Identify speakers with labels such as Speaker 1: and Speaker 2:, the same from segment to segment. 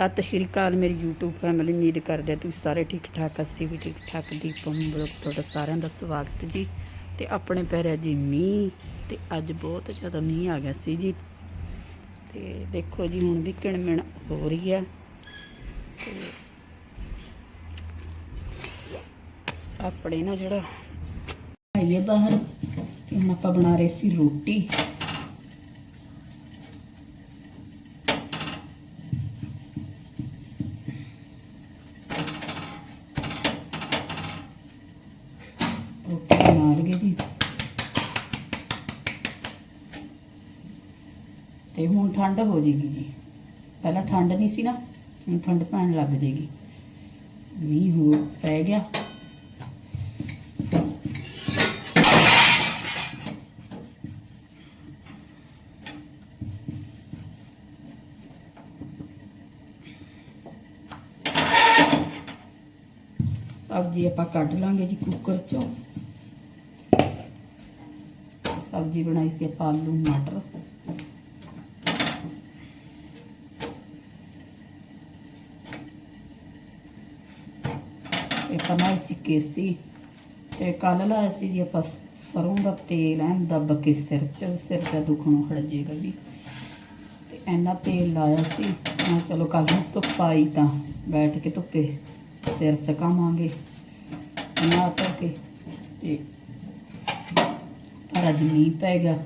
Speaker 1: ਸਤਿ ਸ਼੍ਰੀ ਅਕਾਲ, ਮੇਰੀ YouTube family ਉਮੀਦ ਕਰਦੇ ਹਾਂ ਤੁਸੀਂ ਸਾਰੇ ਠੀਕ ਠਾਕ, ਅਸੀਂ ਵੀ ਠੀਕ ਠਾਕ। ਦੀਪਮ ਬਲੌਗ ਤੁਹਾਡਾ ਸਾਰਿਆਂ ਦਾ ਸਵਾਗਤ ਜੀ। ਤੇ ਆਪਣੇ ਪੈਰਿਆ ਜੀ ਮੀਂਹ, ਤੇ ਅੱਜ ਬਹੁਤ ਜ਼ਿਆਦਾ ਮੀਂਹ ਆ ਗਿਆ ਸੀ ਜੀ। ਤੇ ਦੇਖੋ ਜੀ, ਹੁਣ ਵੀ ਕਿਣਮਿਣ ਹੋ ਰਹੀ ਹੈ ਤੇ ਆਪਣੇ ਨਾ ਜਿਹੜਾ ਆਈਏ ਬਾਹਰ ਹੁਣ ਆਪਾਂ ਬਣਾ ਰਹੇ ਸੀ ਰੋਟੀ। ਰੋਟੀ ਬਣਾ ਲਈਏ ਜੀ। ਤੇ ਹੁਣ ਠੰਡ ਹੋ ਜੇਗੀ ਜੀ। ਪਹਿਲਾਂ ਠੰਡ ਨਹੀਂ ਸੀ ਨਾ, ਹੁਣ ਠੰਡ ਪੈਣ ਲੱਗ ਜੇਗੀ ਮੀਂਹ ਹੋ ਪੈ ਗਿਆ। ਸਬਜ਼ੀ ਆਪਾਂ ਕੱਢ ਲਾਂਗੇ ਜੀ ਕੁੱਕਰ ਚੋਂ। ਸਬਜ਼ੀ ਬਣਾਈ ਸੀ ਆਪਾਂ ਆਲੂ, ਮਟਰ। ਤੇ ਬਣਾਈ ਸੀ ਕੇਸੀ। ਤੇ ਕੱਲ ਲਾਇਆ ਸੀ ਜੀ ਆਪਾਂ ਸਰੋਂ ਦਾ ਤੇਲ ਐਂ ਦੱਬ ਕੇ ਸਿਰ 'ਚ ਸਿਰ 'ਚ ਦੁਖਣੋਂ ਹਟ ਜਾਏਗਾ ਵੀ ਤੇ ਇੰਨਾ ਤੇਲ ਲਾਇਆ ਸੀ, ਮੈਂ ਚਲੋ ਕੱਲ ਨੂੰ ਧੁੱਪ ਆਈ ਤਾਂ ਬੈਠ ਕੇ ਧੁੱਪੇ ਸਿਰ ਸਕਾਵਾਂਗੇ। ਨਾ ਧੋ ਕੇ ਤੇ ਪਰ ਅੱਜ ਮੀਂਹ ਪੈ ਗਿਆ।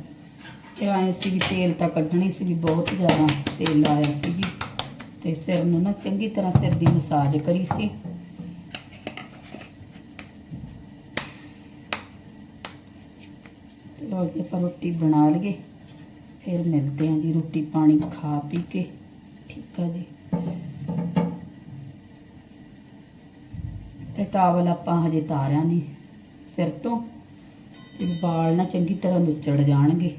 Speaker 1: ਤੇ ਆਏ ਸੀ ਵੀ ਤੇਲ ਤਾਂ ਕੱਢਣੀ ਸੀ ਵੀ ਬਹੁਤ ਜ਼ਿਆਦਾ ਤੇਲ ਆਇਆ ਸੀ ਜੀ। ਤੇ ਸਿਰ ਨੂੰ ਨਾ ਚੰਗੀ ਤਰ੍ਹਾਂ ਸਿਰ ਦੀ ਮਸਾਜ ਕਰੀ ਸੀ। ਚਲੋ ਜੀ, ਆਪਾਂ ਰੋਟੀ ਬਣਾ ਲਈਏ। ਫਿਰ ਮਿਲਦੇ ਹਾਂ ਜੀ, ਰੋਟੀ ਪਾਣੀ ਖਾ ਪੀ ਕੇ। ਠੀਕ ਆ ਜੀ। ਤੇ ਟਾਵਲ ਆਪਾਂ ਹਜੇ ਤਾਰਿਆ ਨਹੀਂ ਸਿਰ ਤੋਂ। ਵਾਲ ਨਾ ਚੰਗੀ ਤਰ੍ਹਾਂ ਨੁੱਚੜ ਜਾਣਗੇ।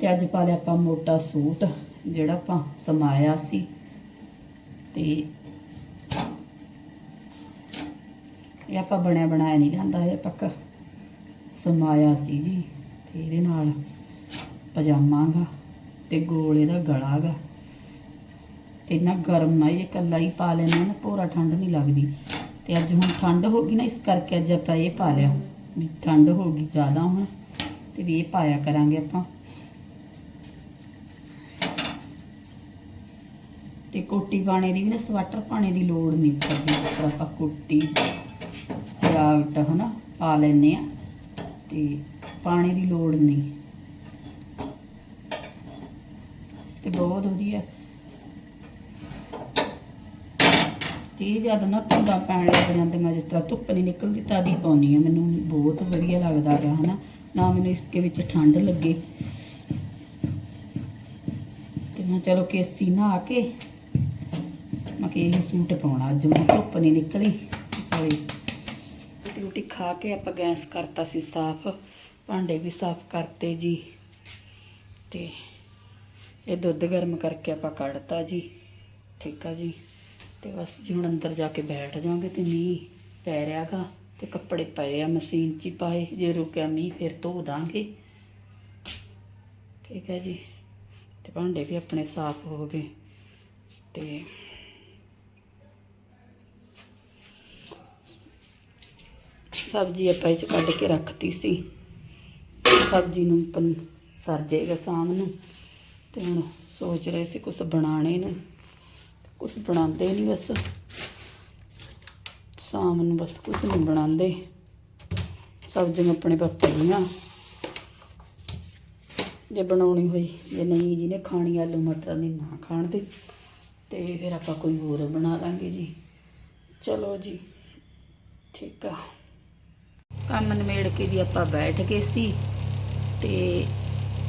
Speaker 1: ਤੇ ਅੱਜ ਪਾ ਲਿਆ ਆਪਾਂ ਮੋਟਾ ਸੂਟ, ਜਿਹੜਾ ਆਪਾਂ ਸਮਾਇਆ ਸੀ। ਤੇ ਇਹ ਆਪਾਂ ਬਣਿਆ ਬਣਾਇਆ ਨਹੀਂ ਜਾਂਦਾ ਇਹ ਪੱਕਾ ਸਮਾਇਆ ਸੀ ਜੀ। ਤੇ ਇਹਦੇ ਨਾਲ ਪਜਾਮਾ ਗਾ ਤੇ ਗੋਲ ਇਹਦਾ ਗਲਾ ਗਾ। ਤੇ ਇੰਨਾ ਗਰਮ ਆ, ਇਹ ਇਕੱਲਾ ਹੀ ਪਾ ਲੈਣਾ ਨਾ ਪੂਰਾ ਠੰਡ ਨਹੀਂ ਲੱਗਦੀ। ਤੇ ਅੱਜ ਹੁਣ ਠੰਡ ਹੋ ਗਈ ਨਾ, ਇਸ ਕਰਕੇ ਅੱਜ ਆਪਾਂ ਇਹ ਪਾ ਲਿਆ ਵੀ ਠੰਡ ਹੋ ਗਈ ਜ਼ਿਆਦਾ ਹੁਣ, ਤੇ ਵੀ ਇਹ ਪਾਇਆ ਕਰਾਂਗੇ ਆਪਾਂ। ਤੇ ਕੋਟੀ ਪਾਣੇ ਦੀ ਵੀ ਨਾ, ਸਵੈਟਰ ਪਾਣੇ ਦੀ ਲੋੜ ਨਹੀਂ ਪੈਂਦੀ, ਜਿਸ ਆਪਾਂ ਕੋਟੀ ਜੈਕਟ ਹਨਾ, ਪਾ ਲੈਨੇ ਆ ਤੇ ਪਾਣੀ ਦੀ ਲੋੜ ਨਹੀਂ। ਤੇ ਬਹੁਤ ਵਧੀਆ। ਤੇ ਜਦ ਨਾ ਧੁੰਦਾਂ ਪੈਣ ਲੱਗ ਜਾਂਦੀਆਂ, ਜਿਸ ਤਰ੍ਹਾਂ ਧੁੱਪ ਨਹੀਂ ਨਿਕਲਦੀ, ਤਾਂ ਹੀ ਪਾਉਣੀ ਆ। ਮੈਨੂੰ ਬਹੁਤ ਵਧੀਆ ਲੱਗਦਾ ਗਾ ਹਨਾ? ਨਾ ਮੈਨੂੰ ਇਸਕੇ ਵਿੱਚ ਠੰਡ ਲੱਗੇ। ਤੇ ਮੈਂ ਚਲੋ ਕੇਸੀ ਨਹਾ ਕੇ, ਮੈਂ ਕਿ ਇਹ ਸੂਟ ਪਾਉਣਾ ਅੱਜ, ਮੈਂ ਧੁੱਪ ਨਹੀਂ ਨਿਕਲੀ। ਰੋਟੀ ਰੋਟੀ ਖਾ ਕੇ ਆਪਾਂ ਗੈਸ ਕਰਤਾ ਸੀ ਸਾਫ਼, ਭਾਂਡੇ ਵੀ ਸਾਫ਼ ਕਰਤੇ ਜੀ। ਤੇ ਇਹ ਦੁੱਧ ਗਰਮ ਕਰਕੇ ਆਪਾਂ ਕੱਢਤਾ ਜੀ। ਠੀਕ ਆ ਜੀ। ਤੇ ਬਸ ਜੀ ਹੁਣ ਅੰਦਰ ਜਾ ਕੇ ਬੈਠ ਜਾਵਾਂਗੇ ਤੇ ਮੀਂਹ ਪੈ ਰਿਹਾਗਾ ਤੇ ਕੱਪੜੇ ਪਏ ਆ, ਮਸ਼ੀਨ 'ਚ ਹੀ ਪਾਏ। ਜੇ ਰੁਕਿਆ ਮੀਂਹ ਫਿਰ ਧੋ ਦਾਂਗੇ। ਠੀਕ ਹੈ ਜੀ। ਤੇ ਭਾਂਡੇ ਵੀ ਆਪਣੇ ਸਾਫ਼ ਹੋ ਗਏ। ਤੇ ਸਬਜ਼ੀ ਆਪਾਂ ਇਹ 'ਚ ਕੱਢ ਕੇ ਰੱਖਤੀ ਸੀ। ਸਬਜ਼ੀ ਨੂੰ ਪਨ ਸਰ ਜਾਏਗਾ ਸ਼ਾਮ ਨੂੰ। ਤੇ ਹੁਣ ਸੋਚ ਰਹੇ ਸੀ ਕੁਝ ਬਣਾਣੇ ਨੂੰ ਕੁਝ ਬਣਾਉਂਦੇ ਨਹੀਂ ਬਸ। ਸ਼ਾਮ ਨੂੰ ਬਸ ਕੁਝ ਨਹੀਂ ਬਣਾਉਂਦੇ। ਸਬਜ਼ੀਆਂ ਆਪਣੇ ਪਾ ਪਈਆਂ ਜੇ ਬਣਾਉਣੀ ਹੋਈ, ਜੇ ਨਹੀਂ ਜਿਹਨੇ ਖਾਣੀ ਆਲੂ ਮਟਰ ਦੀ ਨਾ ਖਾਣ ਦੇ, ਤੇ ਫਿਰ ਆਪਾਂ ਕੋਈ ਹੋਰ ਬਣਾ ਲਾਂਗੇ ਜੀ। ਚਲੋ ਜੀ, ਠੀਕ ਆ। ਕੰਮ ਨਿਮੇੜ ਕੇ ਜੀ ਆਪਾਂ ਬੈਠ ਗਏ ਸੀ, ਤੇ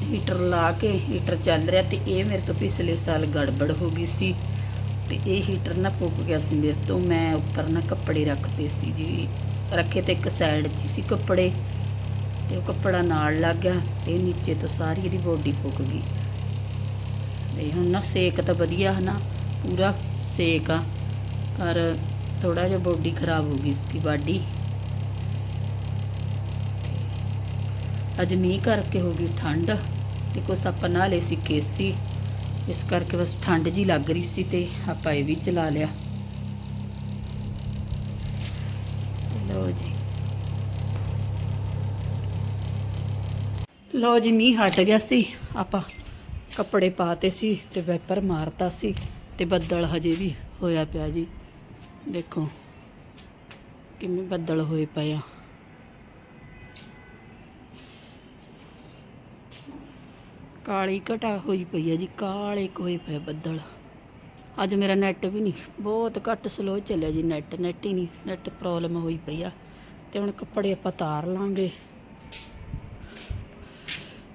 Speaker 1: ਹੀਟਰ ਲਾ ਕੇ, ਹੀਟਰ ਚੱਲ ਰਿਹਾ ਤੇ ਇਹ ਮੇਰੇ ਤੋਂ ਪਿਛਲੇ ਸਾਲ ਗੜਬੜ ਹੋ ਗਈ ਸੀ। ਤੇ ਇਹ ਹੀਟਰ ਨਾ ਫੁੱਕ ਗਿਆ ਸੀ ਮੇਰੇ ਤੋਂ। ਮੈਂ ਉੱਪਰ ਨਾ ਕੱਪੜੇ ਰੱਖਦੇ ਸੀ ਜੀ। ਰੱਖੇ ਤੇ ਇੱਕ ਸਾਈਡ 'ਚ ਹੀ ਸੀ ਕੱਪੜੇ। ਤੇ ਉਹ ਕੱਪੜਾ ਨਾਲ ਲੱਗ ਗਿਆ ਤੇ ਨੀਚੇ ਤੋਂ ਸਾਰੀ ਇਹਦੀ ਬੋਡੀ ਫੁੱਕ ਗਈ। ਤੇ ਹੁਣ ਨਾ ਸੇਕ ਤਾਂ ਵਧੀਆ ਹੈ ਨਾ ਪੂਰਾ ਸੇਕ ਆ। ਪਰ ਥੋੜਾ ਜਿਹਾ ਬੋਡੀ ਖਰਾਬ ਹੋ ਗਈ ਇਸकी ਬਾਡੀ ਅੱਜ ਮੀਂਹ ਕਰਕੇ ਹੋ ਗਈ ਠੰਡ। ਤੇ ਕੁਛ ਆਪਾਂ ਨਹਾ ਲਏ ਸੀ ਕੇਸੀ। ਇਸ ਕਰਕੇ ਬਸ ਠੰਡ ਜੀ ਲੱਗ ਰਹੀ ਸੀ ਤੇ ਆਪਾਂ ਇਹ ਵੀ ਚਲਾ ਲਿਆ। ਤੇ ਲਓ ਜੀ। ਲਓ ਜੀ, ਮੀਂਹ ਹਟ ਗਿਆ ਸੀ। ਆਪਾਂ ਕੱਪੜੇ ਪਾਤੇ ਸੀ ਤੇ ਵੈਪਰ ਮਾਰਤਾ ਸੀ ਤੇ ਬੱਦਲ ਹਜੇ ਵੀ ਹੋਇਆ ਪਿਆ ਜੀ। ਦੇਖੋ ਕਿਵੇਂ ਬੱਦਲ ਹੋਏ ਪਏ ਆ। ਕਾਲੀ ਘਟਾ ਹੋਈ ਪਈ ਹੈ ਜੀ, ਕਾਲੇ ਹੋਏ ਪਏ ਬੱਦਲ। ਅੱਜ ਮੇਰਾ ਨੈਟ ਵੀ ਨਹੀਂ, ਬਹੁਤ ਘੱਟ ਸਲੋ ਚੱਲਿਆ ਜੀ ਨੈਟ ਨੈਟ ਹੀ ਨਹੀਂ ਨੈਟ ਪ੍ਰੋਬਲਮ ਹੋਈ ਪਈ ਆ। ਤੇ ਹੁਣ ਕੱਪੜੇ ਆਪਾਂ ਤਾਰ ਲਾਂਗੇ।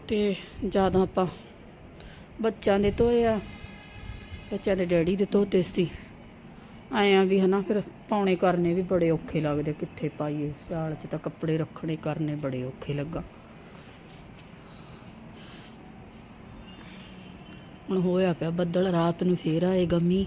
Speaker 1: ਤੇ ਜ਼ਿਆਦਾ ਆਪਾਂ ਬੱਚਿਆਂ ਦੇ ਧੋਏ ਆ, ਬੱਚਿਆਂ ਦੇ ਡੈਡੀ ਦੇ ਧੋਤੇ ਸੀ। ਆਏ ਵੀ ਹਨਾ, ਫਿਰ ਪਾਉਣੇ ਕਰਨੇ ਵੀ ਬੜੇ ਔਖੇ ਲੱਗਦੇ ਕਿੱਥੇ ਪਾਈਏ, ਸਿਆਲ 'ਚ ਤਾਂ ਕੱਪੜੇ ਰੱਖਣੇ ਕਰਨੇ ਬੜੇ ਔਖੇ ਲੱਗਾ। ਹੁਣ ਹੋਇਆ ਪਿਆ ਬੱਦਲ ਰਾਤ ਨੂੰ ਫੇਰ ਆਏਗਾ ਮੀਂਹ।